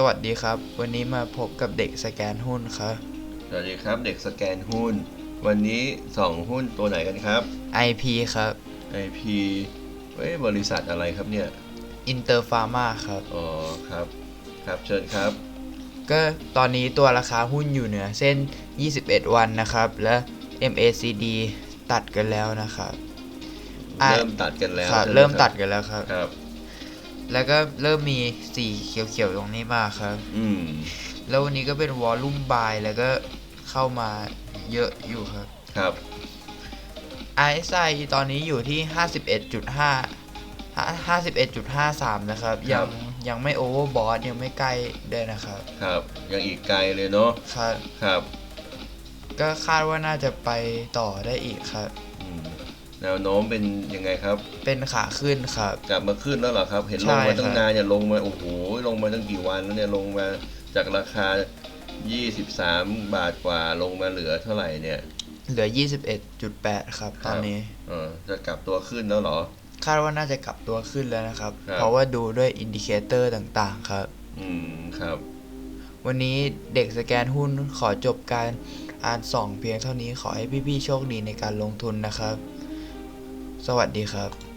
สวัสดีครับ วันนี้มาพบกับเด็กสแกนหุ้นครับ สวัสดีครับเด็กสแกนหุ้น วันนี้ส่องหุ้นตัวไหนกันครับ IP ครับ IP เอ้ยบริษัทอะไรครับเนี่ย Inter Pharma ครับ อ๋อครับ ครับเชิญครับ ก็ตอนนี้ตัวราคาหุ้นอยู่เหนือเส้น 21 วันนะครับ และ MACD ตัดกันแล้วนะครับ อะ เริ่มตัดกันแล้วครับ ใช่ไหเริ่มคบตัดกันแล้วครับ ครับ แล้วก็เริ่มมีสีเขียวๆตรงนี้มาครับ อืม แล้ววันนี้ก็เป็นวอลลุ่มบายแล้วก็เข้ามาเยอะอยู่ครับ ครับ RSI ตอนนี้อยู่ที่ 51.5 51.53 นะครับยังยังไม่โอเวอร์บอทยังไม่ใกล้เลยนะครับ ครับ ยังอีกไกลเลยเนาะ ครับ ครับ ก็คาดว่าน่าจะไปต่อได้อีกครับอืม แนวโน้มเป็นยังไงครับ เป็นขาขึ้นครับ กลับมาขึ้นแล้วเหรอครับ เห็นใช่ลงมาตั้ครังบนานเนี่ยลงมาโอ้โหลงมาตั้งกี่วันแล้วเนี่ยลงมาจากราคา 23 บาทกว่าลงมาเหลือเท่าไหร่เนี่ย เหลือ 21.8 ครับ ตอนนี้เออจะกลับตัวขึ้นแล้วเหรอ คาดว่าน่าจะกลับตัวขึ้นแล้วนะครับครับเพราะว่าดูด้วยอินดิเคเตอร์ต่างๆครับ อืมครับ วันนี้เด็กสแกนหุ้นขอจบการอ่านส่องเพียงเท่านี้ขอให้พี่ๆโชคดีในการลงทุนนะครับ สวัสดีครับ